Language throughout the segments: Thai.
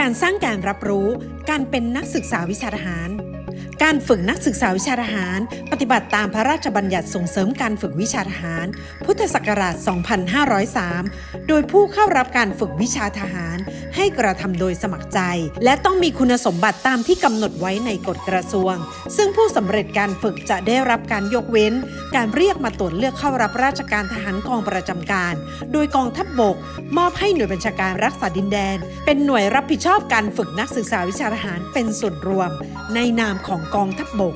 การสร้างการรับรู้ การเป็นนักศึกษาวิชาทหาร การฝึกนักศึกษาวิชาทหาร ปฏิบัติตามพระราชบัญญัติส่งเสริมการฝึกวิชาทหาร พุทธศักราช 2503 โดยผู้เข้ารับการฝึกวิชาทหาร ให้กระทำโดยสมัครใจ และต้องมีคุณสมบัติตามที่กำหนดไว้ในกฎกระทรวง ซึ่งผู้สำเร็จการฝึกจะได้รับการยกเว้น การเรียกมาตรวจเลือกเข้ารับราชการทหารกองประจำการ โดยกองทัพบบก มอบให้หน่วยบัญชาการรักษาดินแดน เป็นหน่วยรับผิดชอบการฝึกนักศึกษาวิชาทหารเป็นส่วนรวม ในนามของกองทัพบบก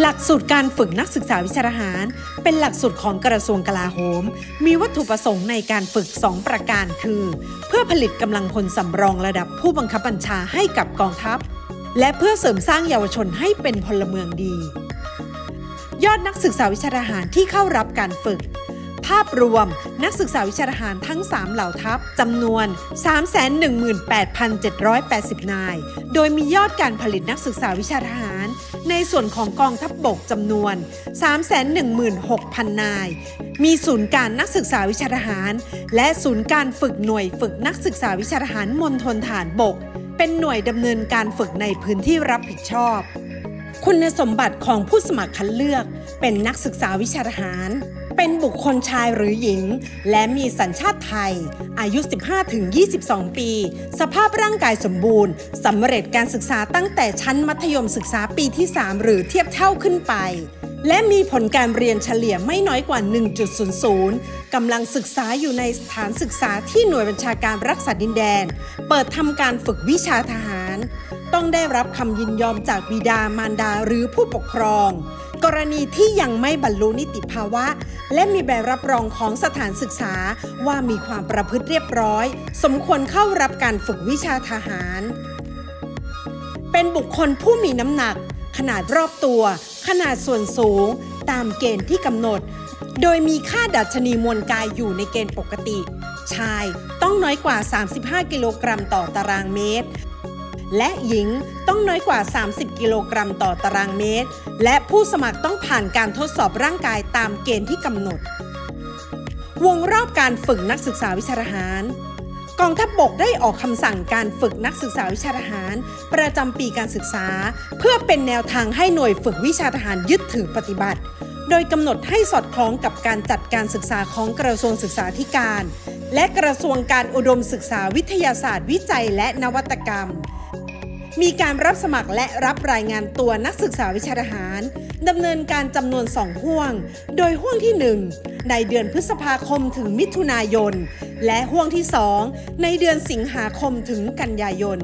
หลักสูตรการฝึกนักศึกษาวิชาทหาร เป็นหลักสูตรของกระทรวงกลาโหม มีวัตถุประสงค์ในการฝึก 2 ประการคือ เพื่อผลิตกำลังพลสำรองระดับผู้บังคับบัญชาให้กับกองทัพ และเพื่อเสริมสร้างเยาวชนให้เป็นพลเมืองดี ยอดนักศึกษาวิชาทหารที่เข้ารับการฝึก ภาพรวมนักศึกษาวิชาทหารทั้ง 3 เหล่าทัพจำนวน 318,780 นาย โดยมียอดการผลิตนักศึกษาวิชาทหาร ในส่วนของกองทัพบบกจำนวน 316,000 นาย มีศูนย์การนักศึกษาวิชาทหาร และศูนย์การฝึกหน่วยฝึกนักศึกษาวิชาทหารมณฑลฐานบก เป็นหน่วยดำเนินการฝึกในพื้นที่รับผิดชอบ คุณสมบัติของผู้สมัครคัดเลือกเป็นนักศึกษาวิชาทหาร เป็นบุคคลชายหรือหญิง และมีสัญชาติไทย อายุ 15-22 ปี สภาพร่างกายสมบูรณ์สำเร็จการศึกษาตั้งแต่ชั้นมัธยมศึกษาปีที่ 3 หรือเทียบเท่าขึ้นไป และมีผลการเรียนเฉลี่ยไม่น้อยกว่า 1.00 กำลังศึกษาอยู่ในสถานศึกษาที่หน่วยบัญชาการรักษาดินแดน เปิดทำการฝึกวิชาทหาร ต้องได้รับคำยินยอมจากบิดามารดาหรือผู้ปกครอง กรณีที่ยังไม่บรรลุนิติภาวะ และมีใบรับรองของสถานศึกษาว่ามีความประพฤติเรียบร้อย สมควรเข้ารับการฝึกวิชาทหาร เป็นบุคคลผู้มีน้ำหนัก ขนาดรอบตัว ขนาดส่วนสูง ตามเกณฑ์ที่กำหนด โดยมีค่าดัชนีมวลกายอยู่ในเกณฑ์ปกติ ชายต้องน้อยกว่า 35 กิโลกรัมต่อตารางเมตร และหญิงต้องน้อยกว่า 30 กิโลกรัมต่อตารางเมตร และผู้สมัครต้องผ่านการทดสอบร่างกายตามเกณฑ์ที่กำหนด วงรอบการฝึกนักศึกษาวิชาทหารกองทัพบบกได้ออกคำสั่งการฝึกนักศึกษาวิชาทหาร ประจำปีการศึกษา เพื่อเป็นแนวทางให้หน่วยฝึกวิชาทหารยึดถือปฏิบัติ โดยกำหนดให้สอดคล้องกับการจัดการศึกษาของกระทรวงศึกษาธิการ และกระทรวงการอุดมศึกษาวิทยาศาสตร์วิจัยและนวัตกรรม มีการรับสมัครและรับรายงานตัวนักศึกษาวิชาทหารดำเนินการจำนวน2ห่วง โดยห่วงที่ 1 ในเดือนพฤษภาคมถึงมิถุนายน และห่วงที่ 2 ในเดือนสิงหาคมถึงกันยายน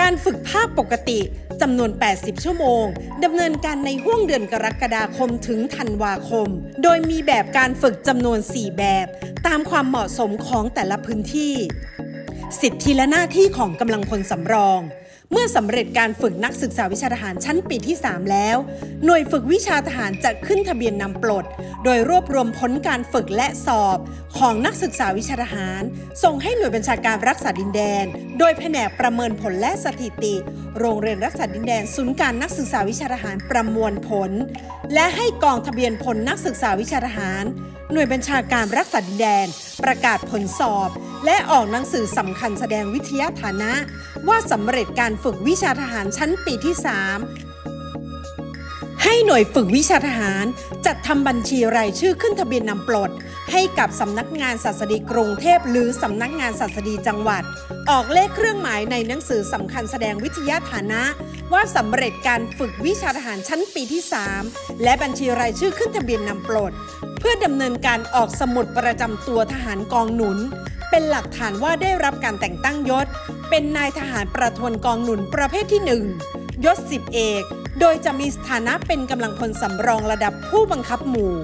การฝึกภาคปกติจำนวน 80 ชั่วโมง ดำเนินการในห่วงเดือนกรกฎาคมถึงธันวาคม โดยมีแบบการฝึกจำนวน 4 แบบ ตามความเหมาะสมของแต่ละพื้นที่ สิทธิและหน้าที่ของกำลังพลสำรอง เมื่อสำเร็จการฝึกนักศึกษาวิชาทหารชั้นปีที่ 3 แล้ว หน่วยฝึกวิชาทหารจะขึ้นทะเบียนนำปลด โดยรวบรวมผลการฝึกและสอบของนักศึกษาวิชาทหาร ส่งให้หน่วยบัญชาการรักษาดินแดน โดยแผนกประเมินผลและสถิติ โรงเรียนรักษาดินแดนศูนย์การนักศึกษาวิชาทหารประมวลผล และให้กองทะเบียนผลนักศึกษาวิชาทหาร หน่วยบัญชาการรักษาดินแดน ประกาศผลสอบ และออกหนังสือสำคัญแสดงวิทยาฐานะ ว่าสำเร็จการฝึกวิชาทหารชั้นปีที่ 3 ให้หน่วยฝึกวิชาทหาร จัดทำบัญชีรายชื่อขึ้นทะเบียนนำปลด ให้กับสำนักงานศาสดีกรุงเทพหรือสำนักงานศาสดีจังหวัด ออกเลขเครื่องหมายในหนังสือสำคัญแสดงวิทยาฐานะว่าสำเร็จการฝึกวิชาทหารชั้นปีที่ 3 และบัญชีรายชื่อขึ้นทะเบียนนำปลด เพื่อดำเนินการออกสมุดประจำตัวทหารกองหนุน เป็นหลักฐานว่าได้รับการแต่งตั้งยศ เป็นนายทหารประทวนกองหนุนประเภทที่ 1 ยศสิบเอก โดยจะมีสถานะเป็นกำลังพลสำรองระดับผู้บังคับหมู่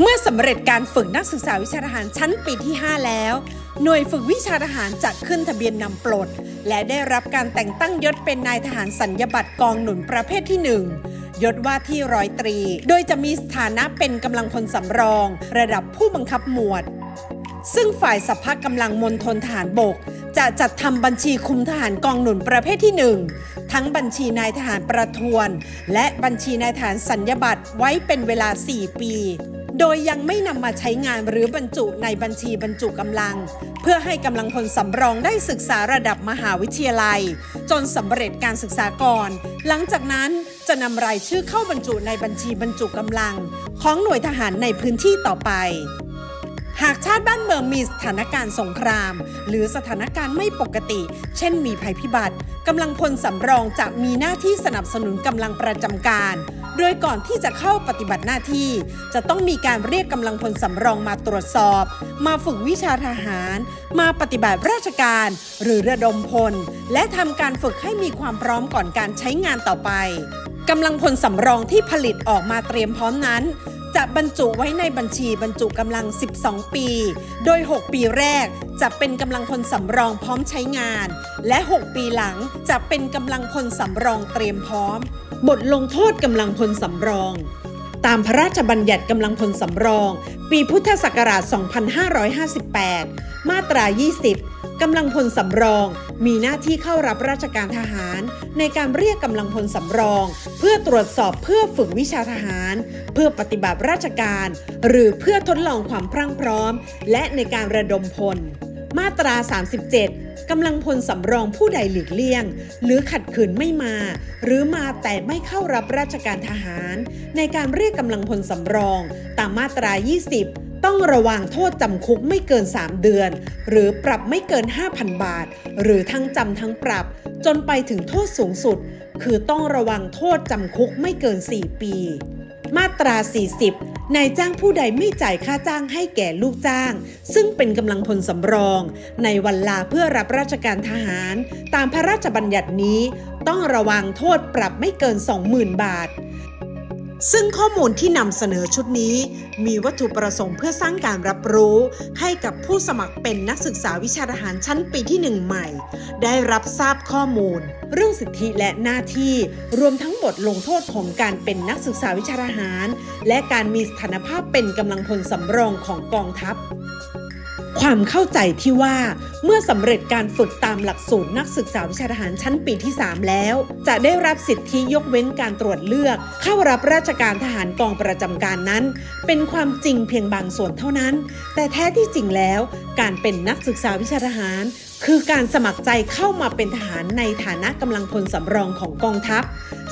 เมื่อสำเร็จการฝึกนักศึกษาวิชาทหารชั้นปีที่ 5 แล้ว หน่วยฝึกวิชาทหารจะขึ้นทะเบียนนำปลด และได้รับการแต่งตั้งยศเป็นนายทหารสัญญบัตรกองหนุนประเภทที่ 1ยศว่าที่ร้อยตรี โดยจะมีสถานะเป็นกำลังพลสำรอง ระดับผู้บังคับหมวด ซึ่งฝ่ายสัพพะกำลังมณฑลทหารบก จะจัดทำบัญชีคุมทหารกองหนุนประเภทที่1ททั้งบัญชีนายทหารประทวน และบัญชีนายทหารสัญญบัตรไว้เป็นเวลา 4 ปี โดยยังไม่นำมาใช้งานหรือบรรจุในบัญชีบรรจุกำลัง เพื่อให้กำลังพลสำรองได้ศึกษาระดับมหาวิทยาลัย จนสำเร็จการศึกษาก่อน หลังจากนั้นจะนำรายชื่อเข้าบรรจุในบัญชีบรรจุกำลัง ของหน่วยทหารในพื้นที่ต่อไป หากชาติบ้านเมืองมีสถานการณ์สงคราม หรือสถานการณ์ไม่ปกติ เช่นมีภัยพิบัติกำลังพลสำรองจะมีหน้าที่สนับสนุนกำลังประจำการ โดยก่อนที่จะเข้าปฏิบัติหน้าที่ จะต้องมีการเรียกกำลังพลสำรองมาตรวจสอบ มาฝึกวิชาทหาร มาปฏิบัติราชการ หรือระดมพล และทำการฝึกให้มีความพร้อมก่อนการใช้งานต่อไปกำลังพลสำรองที่ผลิตออกมาเตรียมพร้อมนั้น จะบรรจุไว้ในบัญชีบรรจุกำลัง 12 ปี โดย 6 ปีแรกจะเป็นกำลังพลสำรองพร้อมใช้งาน และ 6 ปีหลังจะเป็นกำลังพลสำรองเตรียมพร้อม บทลงโทษกำลังพลสำรอง ตามพระราชบัญญัติกำลังพลสำรอง ปีพุทธศักราช 2558 มาตรา 20 กำลังพลสำรอง มีหน้าที่เข้ารับราชการทหาร ในการเรียกกำลังพลสำรอง เพื่อตรวจสอบเพื่อฝึกวิชาทหาร เพื่อปฏิบัติราชการ หรือเพื่อทดลองความพรั่งพร้อม และในการระดมพล มาตรา 37 กำลังพลสำรองผู้ใดหลีกเลี่ยง หรือขัดขืนไม่มา หรือมาแต่ไม่เข้ารับราชการทหาร ในการเรียกกำลังพลสำรอง ตามมาตรา 20ต้องระวังโทษจำคุกไม่เกิน 3 เดือน หรือปรับไม่เกิน 5,000 บาท หรือทั้งจำทั้งปรับ จนไปถึงโทษสูงสุด คือต้องระวังโทษจำคุกไม่เกิน 4 ปี มาตรา 40 นายจ้างผู้ใดไม่จ่ายค่าจ้างให้แก่ลูกจ้าง ซึ่งเป็นกำลังพลสำรอง ในวันลาเพื่อรับราชการทหาร ตามพระราชบัญญัตินี้ ต้องระวังโทษปรับไม่เกิน 20,000 บาท ซึ่งข้อมูลที่นำเสนอชุดนี้ มีวัตถุประสงค์เพื่อสร้างการรับรู้ ให้กับผู้สมัครเป็นนักศึกษาวิชาทหารชั้นปีที่ 1 ใหม่ ได้รับทราบข้อมูล เรื่องสิทธิและหน้าที่รวมทั้งบทลงโทษของการเป็นนักศึกษาวิชาทหาร และการมีสถานภาพเป็นกำลังพลสำรองของกองทัพ ความเข้าใจที่ว่าเมื่อสำเร็จการฝึกตามหลักสูตรนักศึกษาวิชาทหารชั้นปีที่ 3 แล้ว จะได้รับสิทธิยกเว้นการตรวจเลือก เข้ารับราชการทหารกองประจำการนั้น เป็นความจริงเพียงบางส่วนเท่านั้น แต่แท้ที่จริงแล้ว การเป็นนักศึกษาวิชาทหาร คือการสมัครใจเข้ามาเป็นทหารในฐานะกำลังพลสำรองของกองทัพ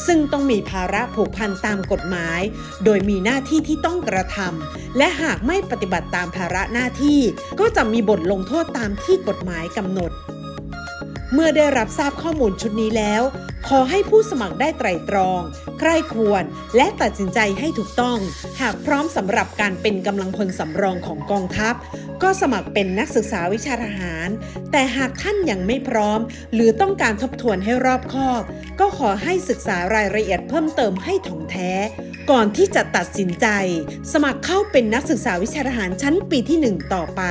ซึ่งต้องมีภาระผูกพันตามกฎหมาย โดยมีหน้าที่ที่ต้องกระทำและหากไม่ปฏิบัติตามภาระหน้าที่ ก็จะมีบทลงโทษตามที่กฎหมายกำหนด เมื่อได้รับทราบข้อมูลชุดนี้แล้ว ขอให้ผู้สมัครได้ไตร่ตรอง ใคร่ควร และตัดสินใจให้ถูกต้อง หากพร้อมสำหรับการเป็นกำลังพลสำรองของกองทัพ ก็สมัครเป็นนักศึกษาวิชาทหาร แต่หากท่านยังไม่พร้อม หรือต้องการทบทวนให้รอบคอบ ก็ขอให้ศึกษารายละเอียดเพิ่มเติมให้ถ่องแท้ ก่อนที่จะตัดสินใจ สมัครเข้าเป็นนักศึกษาวิชาทหารชั้นปีที่ 1 ต่อไป